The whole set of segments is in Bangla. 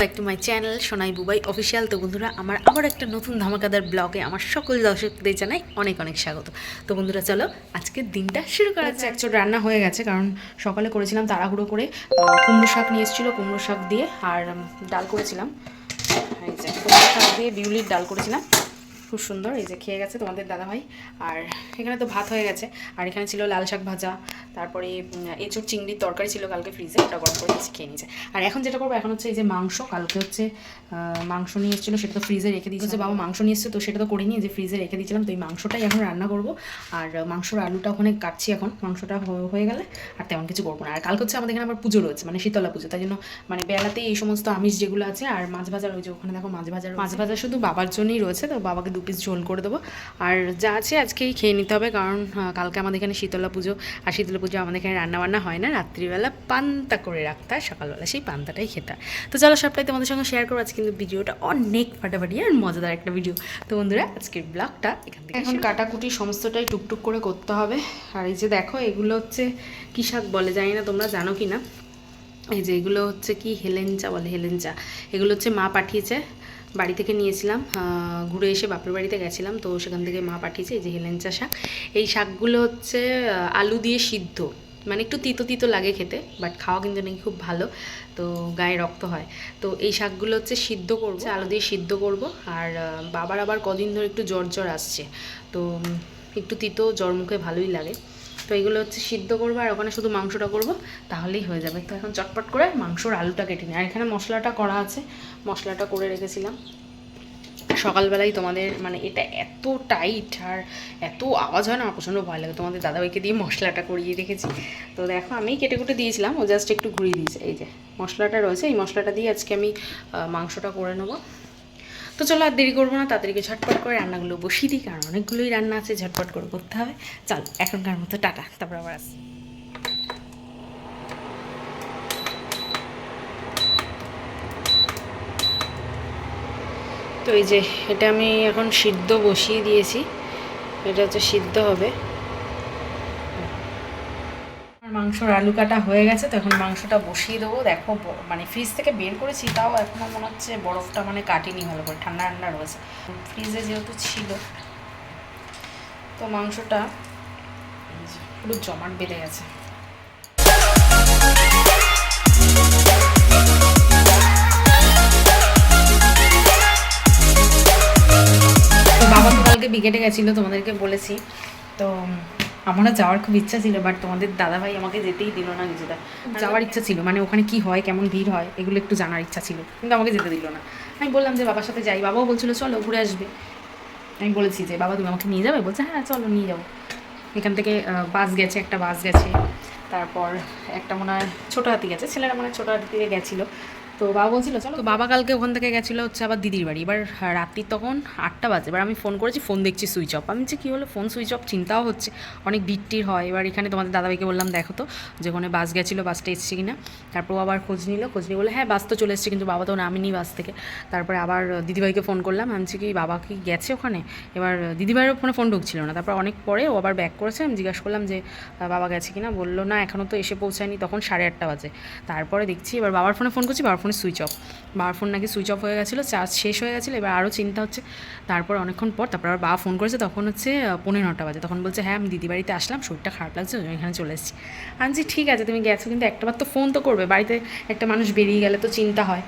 Back to my channel Sonai Bubai official তো বন্ধুরা, আমার আবার একটা নতুন ধামাকাদার ব্লগে আমার সকল দর্শকদের জানাই অনেক অনেক স্বাগত। তো বন্ধুরা, চলো আজকের দিনটা শুরু করা যাচ্ছে একচুয়াল রান্না হয়ে গেছে, কারণ সকালে করেছিলাম তাড়াহুড়ো করে কুমড়ো শাক নিয়ে এসেছিল, কুমড়ো শাক দিয়ে, আর ডাল করেছিলাম। কুমড়ো শাক দিয়ে বিউলির ডাল করেছিলাম। খুব সুন্দর এই যে খেয়ে গেছে তোমাদের দাদাভাই। আর এখানে তো ভাত হয়ে গেছে আর এখানে ছিল লাল শাক ভাজা তারপরে এঁচোড় চিংড়ির তরকারি ছিল কালকে ফ্রিজে ওটা গরম করে দিয়েছি খেয়ে নিয়েছে। আর এখন যেটা করব এখন হচ্ছে এই যে মাংস কালকে হচ্ছে মাংস নিয়ে এসেছিল সেটা তো ফ্রিজে রেখে দিয়েছে। যে বাবা মাংস নিয়ে এসছে তো সেটা তো করিনি যে ফ্রিজে রেখে দিয়েছিলাম তো এই মাংসটাই এখন রান্না করব। আর মাংসর আলুটা ওখানে কাটছি এখন মাংসটা হয়ে গেলে আর তেমন কিছু করব না। আর কালকে হচ্ছে আমাদের এখানে আবার পুজো রয়েছে মানে শীতলা পুজো তাই জন্য মানে বেলাতেই এই সমস্ত আমিষ যেগুলো আছে আর মাছ ভাজা রয়েছে ওখানে দেখো মাছ ভাজা মাছ ভাজা শুধু বাবার জন্যই রয়েছে তো বাবাকে দু পিস ঝোল করে দেবো। আর যা আছে আজকেই খেয়ে নিতে হবে কারণ কালকে আমাদের এখানে শীতলা পুজো আর শীতলা পুজো আমাদের এখানে রান্নাবান্না হয় না। রাত্রিবেলা পান্তা করে রাখতে হয় সকালবেলা সেই পান্তাটাই খেতে হয়। তো চলো সবটাই তোমাদের সঙ্গে শেয়ার করব। আজকে কিন্তু ভিডিওটা অনেক ফাটাফাটি আর মজাদার একটা ভিডিও তো বন্ধুরা আজকের ব্লগটা এখান থেকে এখন কাটাকুটি সমস্তটাই টুকটুক করে করতে হবে। আর এই যে দেখো এগুলো হচ্ছে কী শাক বলে জানি না তোমরা জানো কি না এই যে এগুলো হচ্ছে কি হেলেঞ্চা বলে হেলেঞ্চা। এগুলো হচ্ছে মা পাঠিয়েছে। বাড়ি থেকে নিয়েছিলাম ঘুরে এসে বাপের বাড়িতে গেছিলাম, তো সেখান থেকে মা পাঠিয়েছে এই যে হেলেঞ্চা শাক। এই শাকগুলো হচ্ছে আলু দিয়ে সিদ্ধ। মানে একটু তিতো তিতো লাগে খেতে বাট খাওয়া কিন্তু নাকি খুব ভালো, তো গায়ে রক্ত হয়। তো এই শাকগুলো হচ্ছে সিদ্ধ করব, আলু দিয়ে সিদ্ধ করব, আর বাবার আবার কদিন ধরে একটু জ্বর জ্বর আসছে, তো একটু তিতো জ্বর মুখে ভালোই লাগে। তো এগুলো হচ্ছে সিদ্ধ করব আর ওখানে শুধু মাংসটা করব, তাহলেই হয়ে যাবে। তো এখন চটপট করে মাংসর আলুটা কেটে নিই। আর এখানে মশলাটা করা আছে, মশলাটা করে রেখেছিলাম। সকালবেলায় তোমাদের মানে এটা এত টাইট আর এত আওয়াজ হয় না, আমার প্রচণ্ড ভয় লাগে। তোমাদের দাদাভাইকে দিয়ে মশলাটা করিয়ে রেখেছি। তো দেখো, আমি কেটে কুটে দিয়েছিলাম, ও জাস্ট একটু ঘুরিয়ে দিয়েছে। এই যে, মশলাটা রয়েছে, এই মশলাটা দিয়ে আজকে আমি মাংসটা করে নেব। তো চলো আর দেরি করব না, তাড়াতাড়ি ঝটপট করে রান্নাগুলো বসিয়ে দিই, কারণ অনেকগুলোই রান্না আছে, ঝটপট করে করতে হবে। চল, এখনকার মতো টাটা, তারপর আবার আসি তো এই যে, এটা আমি এখন সিদ্ধ বসিয়ে দিয়েছি, এটা হচ্ছে সিদ্ধ হবে। মাংসর আলু কাটা হয়ে গেছে, তো এখন মাংসটা বসিয়ে দেবো। দেখো মানে ফ্রিজ থেকে বের করেছি, তাও এখনও মনে হচ্ছে বরফটা মানে কাটিনি ভালো করে, ঠান্ডা ঠান্ডা রয়েছে। ফ্রিজে যেহেতু ছিল, তো মাংসটা পুরো জমাট বেঁধে গেছে। বাবা তো কালকে বিকেটে গেছিল, তোমাদেরকে বলেছি। তো আমারও যাওয়ার খুব ইচ্ছা ছিল বাট তোমাদের দাদাভাই আমাকে যেতেই দিল না কিছুটা। যাওয়ার ইচ্ছা ছিল মানে ওখানে কি হয় কেমন ভিড় হয় এগুলো একটু জানার ইচ্ছা ছিল কিন্তু আমাকে যেতে দিল না। আমি বললাম যে বাবার সাথে যাই। বাবাও বলছিল চলো ঘুরে আসবে। আমি বলেছি যে বাবা তুমি আমাকে নিয়ে যাবে? বলছে হ্যাঁ চলো নিয়ে যাব। এখান থেকে বাস গেছে একটা বাস গেছে। তারপর একটা মনে হয় ছোটো হাতি গেছে ছেলেরা মনে হয় ছোটো হাতি থেকে গেছিল। তো বাবা বলছিল, চলো তো বাবা কালকে ওখান থেকে গেছিল হচ্ছে আবার দিদির বাড়ি। এবার রাত্রি তখন আটটা বাজে। এবার আমি ফোন করেছি, ফোন দেখছি সুইচ অফ। আমি যে কী হলো? Phone switch off? চিন্তাও হচ্ছে। অনেক ভিড়টির হয়। এবার এখানে তোমাদের দাদাভাইকে বললাম, দেখো তো, যে ওখানে বাস গেছিল, বাসটা এসছে কিনা? তারপর আবার খোঁজ নিল। খোঁজ নিয়ে বলে হ্যাঁ বাস তো চলে এসছে, কিন্তু বাবা তো নামিনি বাস থেকে। তারপরে আবার দিদিভাইকে ফোন করলাম। আমি কি, বাবা কি গেছে ওখানে? এবার দিদিভাইয়ের ফোনে ফোন ঢুকছিল না। তারপর অনেক পরে ও আবার ব্যাক করেছে। আমি জিজ্ঞাসা করলাম যে বাবা গেছে কিনা? বলল, না এখনও তো এসে পৌঁছায়নি। তখন সাড়ে আটটা বাজে। তারপরে দেখছি, এবার বাবার ফোনে ফোন করছি, বাবার ফোনে সুইচ অফ বাবার ফোন নাকি সুইচ অফ হয়ে গেছিল চার্জ শেষ হয়ে গেছিল এবার আরও চিন্তা হচ্ছে। তারপর অনেকক্ষণ পর তারপর আবার বাবা ফোন করেছে তখন হচ্ছে আহ, পৌনে নটা বাজে। তখন বলছে হ্যাঁ আমি দিদি বাড়িতে আসলাম শরীরটা খারাপ লাগছে ওই এখানে চলে এসেছি। আমি ঠিক আছে তুমি গেছো কিন্তু একটাবার তো ফোন তো করবে বাড়িতে একটা মানুষ বেরিয়ে গেলে তো চিন্তা হয়।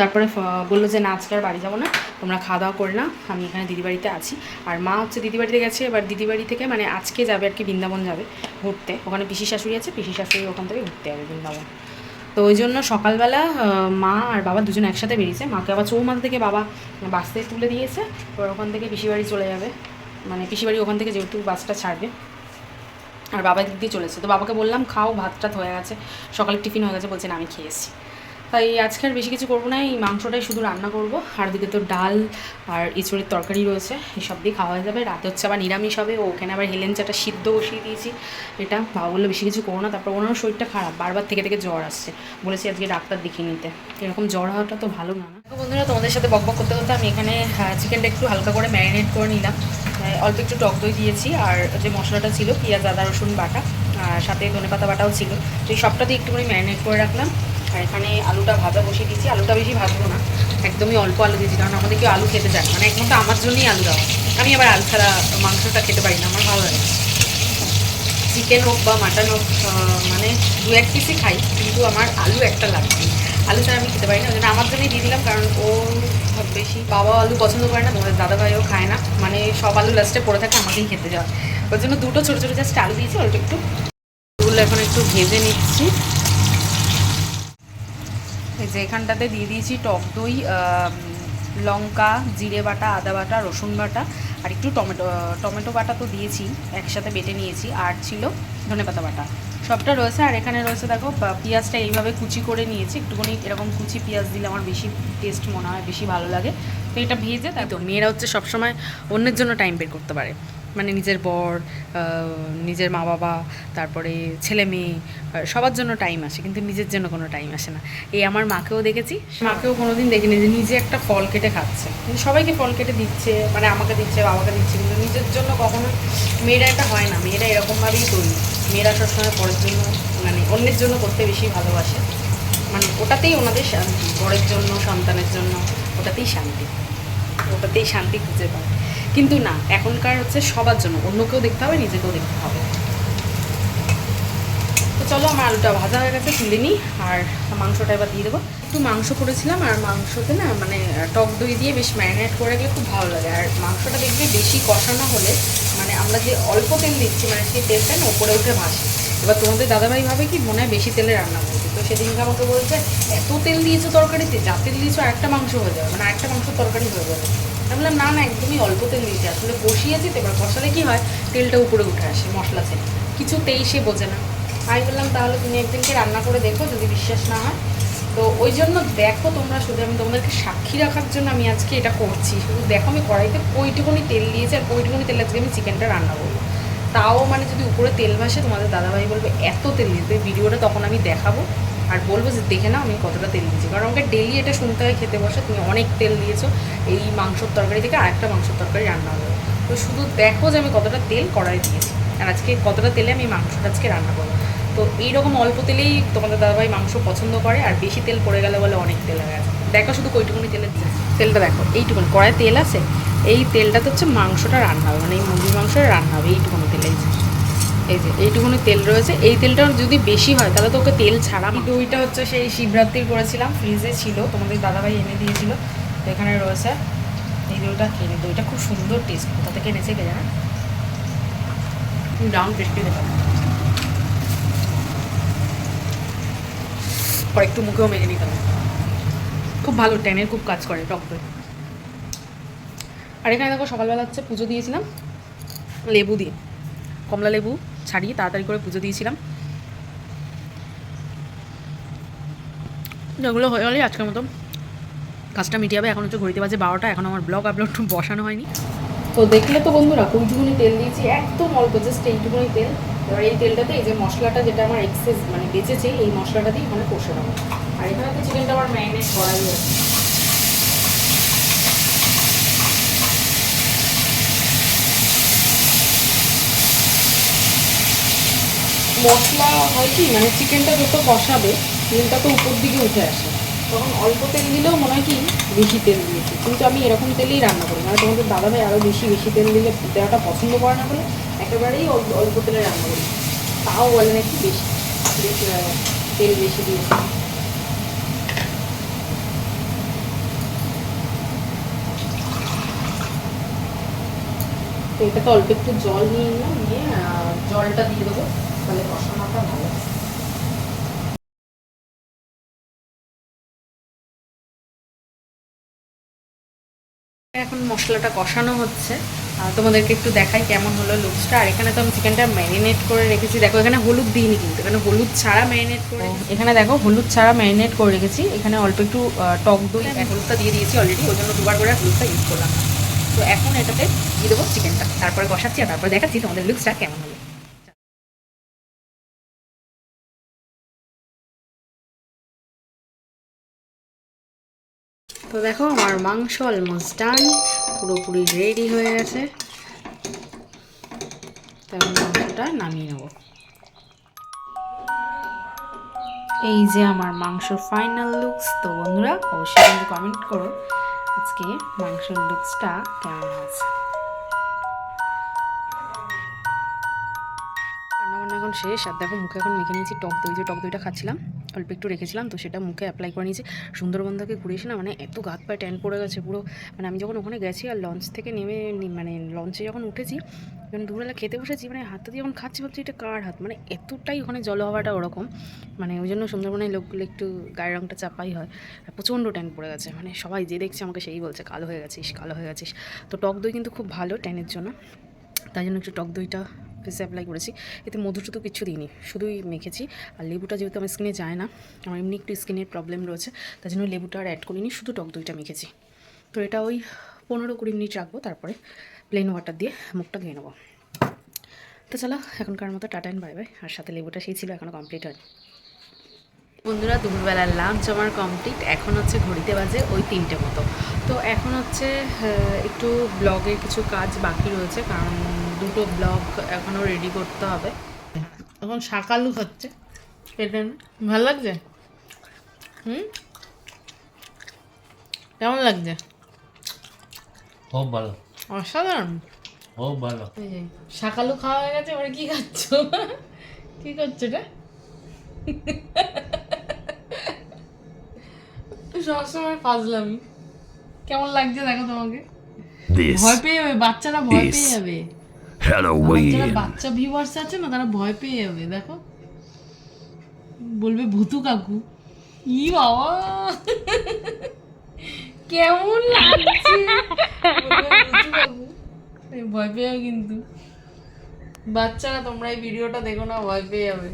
তারপরে বলল যে না আজকে আর বাড়ি যাব না তোমরা খাওয়া দাওয়া করে না আমি এখানে দিদি বাড়িতে আছি। আর মা হচ্ছে দিদি বাড়িতে গেছে এবার দিদি বাড়ি থেকে মানে আজকে যাবে আর কি বৃন্দাবন যাবে ঘুরতে। ওখানে পিসি শাশুড়ি আছে পিসি শাশুড়ি ওখান থেকে ঘুরতে যাবে বৃন্দাবন। তো ওই জন্য সকালবেলা মা আর বাবা দুজন একসাথে বেরিয়েছে। মাকে আবার চৌমাথা থেকে বাবা বাসে তুলে দিয়েছে। ওর ওখান থেকে পিসিবাড়ি চলে যাবে। মানে পিসিবাড়ি ওখান থেকে যেহেতু বাসটা ছাড়বে। আর বাবা দিক দিয়ে চলেছে। তো বাবাকে বললাম, খাও ভাত টাত হয়ে গেছে। সকালে টিফিন হয়ে গেছে। বলছেন আমি খেয়ে এসেছি। তাই আজকে আর বেশি কিছু করব না, এই মাংসটাই শুধু রান্না করব। আর দিকে তো ডাল আর এঁচড়ের তরকারি রয়েছে, এসব দিয়ে খাওয়া হয়ে যাবে। রাতে হচ্ছে আবার নিরামিষ হবে ওখানে আবার হেলেন চাটা সিদ্ধ বসিয়ে দিয়েছি। এটা বাবা বলল, বেশি কিছু করো না। তারপর ওনারও শরীরটা খারাপ, বারবার থেকে থেকে জ্বর আসছে। বলেছি আজকে ডাক্তার দেখিয়ে নিতে। এরকম জ্বর হওয়াটা তো ভালো না। বন্ধুরা, তোমাদের সাথে বক বক করতে করতে আমি এখানে চিকেনটা একটু হালকা করে ম্যারিনেট করে নিলাম। অল্প একটু টক দই দিয়েছি আর যে মশলাটা ছিল, পেঁয়াজ, আদা, রসুন বাটা, আর সাথে ধনে পাতা বাটাও ছিল। তো এই সবটা একটুখানি ম্যারিনেট করে রাখলাম। আর এখানে আলুটা ভাজা বসিয়ে দিয়েছি। আলুটা বেশি ভাজবো না। একদমই অল্প আলু দিয়েছি, কারণ আমাদের কেউ আলু খেতে চায়। মানে একমাত্র আমার জন্যই আলু দেওয়া। আমি আবার আলু ছাড়া মাংসটা খেতে পারি না, আমার ভালো লাগে চিকেন হোক বা মাটন হোক মানে দু এক পিসই খাই, কিন্তু আমার আলু একটা লাগবে আলু ছাড়া আমি খেতে পারি না, ওই আমার জন্যই দিয়ে দিলাম, কারণ ও বেশি বাবা আলু পছন্দ করে না তোমাদের দাদা ভাইও খায় না। মানে সব আলু লাস্টে পড়ে থাকে, আমাকেই খেতে যাওয়া। ওই জন্য দুটো ছোটো ছোটো জাস্ট আলু দিয়েছি, অল্প একটু। ওগুলো এখন একটু ভেজে নিচ্ছি। যে এখানটাতে দিয়ে দিয়েছি টক দই লঙ্কা, জিরে বাটা, আদা বাটা, রসুন বাটা আর একটু টমেটো টমেটো বাটা তো দিয়েছি, একসাথে বেটে নিয়েছি আর ছিল ধনেপাতা বাটা। সবটা রয়েছে আর এখানে রয়েছে দেখো পেঁয়াজটা এইভাবে কুচি করে নিয়েছি, একটুখানি এরকম কুচি পেঁয়াজ দিলে আমার বেশি টেস্ট মনে হয়, বেশি ভালো লাগে। তো এটা ভেজে তাই তো, মেয়েরা হচ্ছে সবসময় অন্যের জন্য টাইম বের করতে পারে। মানে নিজের বর নিজের মা বাবা তারপরে ছেলে মেয়ে সবার জন্য টাইম আসে, কিন্তু নিজের জন্য কোনো টাইম আসে না। এই আমার মাকেও দেখেছি, মাকেও কোনোদিন দেখিনি যে নিজে একটা ফল কেটে খাচ্ছে। কিন্তু সবাইকে ফল কেটে দিচ্ছে মানে আমাকে দিচ্ছে, বাবাকে দিচ্ছে, কিন্তু নিজের জন্য কখনো মেয়েরা এটা হয় না। মেয়েরা এরকমভাবেই তৈরি। মেয়েরা সবসময় পরের জন্য মানে অন্যের জন্য করতে বেশি ভালোবাসে। মানে ওটাতেই ওনাদের শান্তি, বরের জন্য, সন্তানের জন্য, ওটাতেই শান্তি। ওটাতেই শান্তি খুঁজে পায়। কিন্তু না, এখনকার হচ্ছে সবার জন্য। অন্য কেউ দেখতে হবে, নিজেকেও দেখতে হবে। তো চলো, আমার আলুটা ভাজা হয়ে গেছে, তুলে নিই। আর মাংসটা এবার দিয়ে দেবো। একটু মাংস করেছিলাম, আর মাংসতে না মানে টক দই দিয়ে বেশ ম্যারিনেট করে গেলে খুব ভালো লাগে। আর মাংসটা দেখবে বেশি কষানো হলে মানে আমরা যে অল্প তেল দিচ্ছি মানে সেই তেলটা না ওপরে উঠে ভাসে। এবার তোমাদের দাদাভাই ভাবে কি, মনে হয় বেশি তেলে রান্না করছে তো সেদিনকে আমাকে বলছে, এত তেল দিয়েছ তরকারিতে, যা তেল দিয়েছ একটা মাংস হয়ে যাবে। মানে একটা মাংস তরকারি হয়ে যাবে। বললাম, না না, একদমই অল্প তেল দিয়েছি আসলে কষিয়েছি তো, এবার কষালে কি হয়? তেলটা উপরে উঠে আসে, মশলা থেকে। কিছুতেই সে বোঝে না। আমি বললাম, তাহলে তুমি একদিনকে রান্না করে দেখো, যদি বিশ্বাস না হয়। তো ওই জন্য দেখো তোমরা শুধু, আমি তোমাদেরকে সাক্ষী রাখার জন্য আমি আজকে এটা করছি। শুধু দেখো, আমি কড়াইতে কইটুকুনি তেল দিয়েছি, আর কইটুকুনি তেল আজকে আমি চিকেনটা রান্না করব। তাও মানে যদি উপরে তেল ভাসে, তোমাদের দাদাভাই বলবে, এত তেল দিতে, ভিডিওটা তখন আমি দেখাবো। আর বলব যে দেখে না আমি কতটা তেল দিয়েছি। কারণ আমাকে ডেলি এটা শুনতে হয়, খেতে বসে, তুমি অনেক তেল দিয়েছ, এই মাংসর তরকারি থেকে আরেকটা মাংসর তরকারি রান্না হবে। তো শুধু দেখো যে আমি কতটা তেল কড়াই দিয়েছি, আর আজকে কতটা তেলে আমি মাংসটা আজকে রান্না করব। তো এইরকম অল্প তেলেই তোমাদের দাদাভাই মাংস পছন্দ করে, আর বেশি তেল পড়ে গেলে বলে অনেক তেল হয়ে গেছে। দেখো শুধু কইটুকুনি তেলের তেলটা দেখো, এইটুকুনি কড়াই তেল আছে, এই তেলটাতে হচ্ছে মাংসটা রান্না হবে মানে এই মুরগির মাংসটা রান্না হবে, এইটুকুনি তেল এই যে এই এইটুকুনি তেল রয়েছে। এই তেলটা যদি বেশি হয় তাহলে তো ওকে তেল ছাড়া দইটা হচ্ছে সেই শিবরাত্রির করেছিলাম ফ্রিজে ছিল তোমাদের দাদাভাই এনে দিয়েছিল তো এখানে রয়েছে এই দইটা খেয়ে দইটা খুব সুন্দর টেস্ট কোথা থেকে এনেছে কে জানা? ডাউন টেস্টি দেখাবে পরে একটু মুখেও মেখে নিতে হবে। খুব ভালো ট্যানের খুব কাজ করে টক দই। আর এখানে দেখো সকালবেলা হচ্ছে পুজো দিয়েছিলাম লেবু দিয়ে কমলা লেবু। ছাড়িয়ে তাড়াতাড়ি করে পুজো দিয়েছিলাম। যেগুলো হয়ে গেলে আজকের মতো। কাজটা মিটিয়ে এখন হচ্ছে ঘড়িতে বাজে বারোটা, এখন আমার ব্লগ আপলোড বসানো হয়নি। তো দেখলে তো বন্ধুরা কুইটুকুনি তেল দিয়েছি, একদম অল্প জাস্ট এইটুকুনি তেল। এবার এই তেলটাতে এই যে মশলাটা যেটা আমার এক্সেস মানে বেঁচেছে, এই মশলাটা দিয়ে এখানে কষে নেব। আর এখানে তো চিকেনটা আমার ম্যারিনেট করাই আছে মশলা হয় কি মানে চিকেনটা যত কষাবে, তেলটা তো উপর দিকে উঠে আসে। তখন অল্প তেল দিলেও মনে হয় কি, বেশি তেল দিয়েছে। কিন্তু আমি এরকম তেলেই রান্না করি মানে তোমাদের দাদা ভাই আরও বেশি বেশি তেল দিলে দেওয়াটা পছন্দ করে না বলে একেবারেই অল্প তেলে রান্না করি। তাও বলে নাকি বেশি বেশি তেল বেশি দিয়েছি। তো অল্প একটু জল নিয়ে নিলাম নিয়ে জলটা দিয়ে দেবো। তাহলে কষানোটা ভালো। এখন মশলাটা কষানো হচ্ছে। তোমাদেরকে একটু দেখাই কেমন হলো লুকসটা। আর এখানে তো আমি চিকেনটা ম্যারিনেট করে রেখেছি। দেখো এখানে হলুদ দিইনি কিন্তু এখানে হলুদ ছাড়া ম্যারিনেট করে এখানে দেখো হলুদ ছাড়া ম্যারিনেট করে রেখেছি। এখানে অল্প একটু টক দই হলুদটা দিয়ে দিয়েছি অলরেডি ওই জন্য দুবার করে হলুদটা ইউজ করলাম। তো এখন এটাতে দিয়ে দেবো চিকেনটা তারপরে কষাচ্ছি আর তারপরে দেখাচ্ছি তোমাদের লুকসটা কেমন হলো। তো দেখো, আমার মাংস অলমোস্ট ডান পুরোপুরি রেডি হয়ে গেছে। মাংসটা নামিয়ে নেব। এই যে আমার মাংসর ফাইনাল লুকস তো বন্ধুরা অবশ্যই কিন্তু কমেন্ট করো আজকে মাংসর লুকসটা কেমন হয়েছে। রান্নাবান্না এখন শেষ, আর দেখো মুখে এখন মেখে নিয়েছি টক দই, যে টক দইটা খাচ্ছিলাম। অল্প একটু রেখেছিলাম, তো সেটা মুখে অ্যাপ্লাই করে নিয়েছি। সুন্দরবন থেকে ঘুরে এসে না মানে এত গাত পায়ে ট্যান পড়ে গেছে পুরো। মানে আমি যখন ওখানে গেছি আর লঞ্চ থেকে নেমে মানে লঞ্চে যখন উঠেছি, যখন দুপুরবেলা খেতে বসেছি মানে হাতটা দিয়ে যখন খাচ্ছি, ভাবছি এটা কার হাত? মানে এতটাই ওখানে জল হওয়াটা ওরকম। মানে ওই জন্য সুন্দরবনের লোকগুলো একটু গায়ের রঙটা চাপাই হয়। প্রচণ্ড ট্যান পড়ে গেছে। মানে সবাই যে দেখছে আমাকে সেই বলছে, কালো হয়ে গেছিস, কালো হয়ে গেছিস। তো টক দই কিন্তু খুব ভালো ট্যানের জন্য। তাই জন্য একটু টক দইটা ফেসে অ্যাপ্লাই করেছি। এতে মধু টুধু কিছু দিইনি, শুধুই মেখেছি। আর লেবুটা যেহেতু আমার স্কিনে যায় না, আমার এমনি একটু স্কিনের প্রবলেম রয়েছে, তাই জন্য লেবুটা আর অ্যাড করিনি, শুধু টক দইটা মেখেছি। তো এটা ওই পনেরো কুড়ি মিনিট রাখব, তারপরে প্লেন ওয়াটার দিয়ে মুখটা ধুয়ে নেব। তো চলো, এখনকার মতো টাটা অ্যান্ড বাই বাই আর সাথে লেবুটা সেই ছিল এখনও কমপ্লিট হয়নি। বন্ধুরা, দুপুরবেলার লাঞ্চ আমার কমপ্লিট এখন হচ্ছে ঘড়িতে বাজে ওই তিনটে মতো। তো এখন হচ্ছে একটু ব্লগের কিছু কাজ বাকি রয়েছে কারণ দুটো ব্লগ এখনও রেডি করতে হবে। এখন শাকালু হচ্ছে এটা ভালো লাগছে? হুম? কেমন লাগছে? খুব ভালো। অসাধারণ। খুব ভালো। শাকালু খাওয়া হয়ে গেছে এবারে কি খাচ্ছ? কি করছ এটা? সবসময় ফাজলামি। কেমন লাগছে দেখো তোমাকে? ভয় পেয়ে যাবে বাচ্চারা ভয় পেয়ে যাবে। Halloween. বাচ্চা ভিউয়ার্স আছে না তারা ভয় পেয়ে যাবে দেখো। বলবে ভুতু কাকু। ই বাবা। কেমন লাগছে? ভয় পেয়ে যাবে কিন্তু। বাচ্চারা তোমরা এই ভিডিওটা দেখো না ভয় পেয়ে যাবে।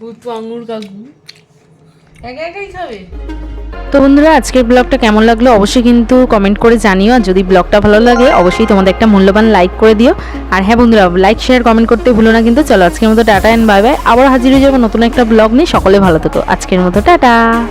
ভুতু আঙুর কাকু। একা একাই খাবে? তো বন্ধুরা, আজকের ব্লগটা কেমন লাগল অবশ্যই কিন্তু কমেন্ট করে জানিও। আর যদি ব্লগটা ভালো লাগে, অবশ্যই তোমাদের একটা মূল্যবান লাইক করে দিও। আর হ্যাঁ বন্ধুরা লাইক শেয়ার কমেন্ট করতে ভুলো না কিন্তু। চলো আজকের মতো টাটা অ্যান্ড বাই বাই আবার হাজির হয়ে যাব নতুন একটা ব্লগ নিয়ে। সকলে ভালো থেকো। আজকের মতো টাটা।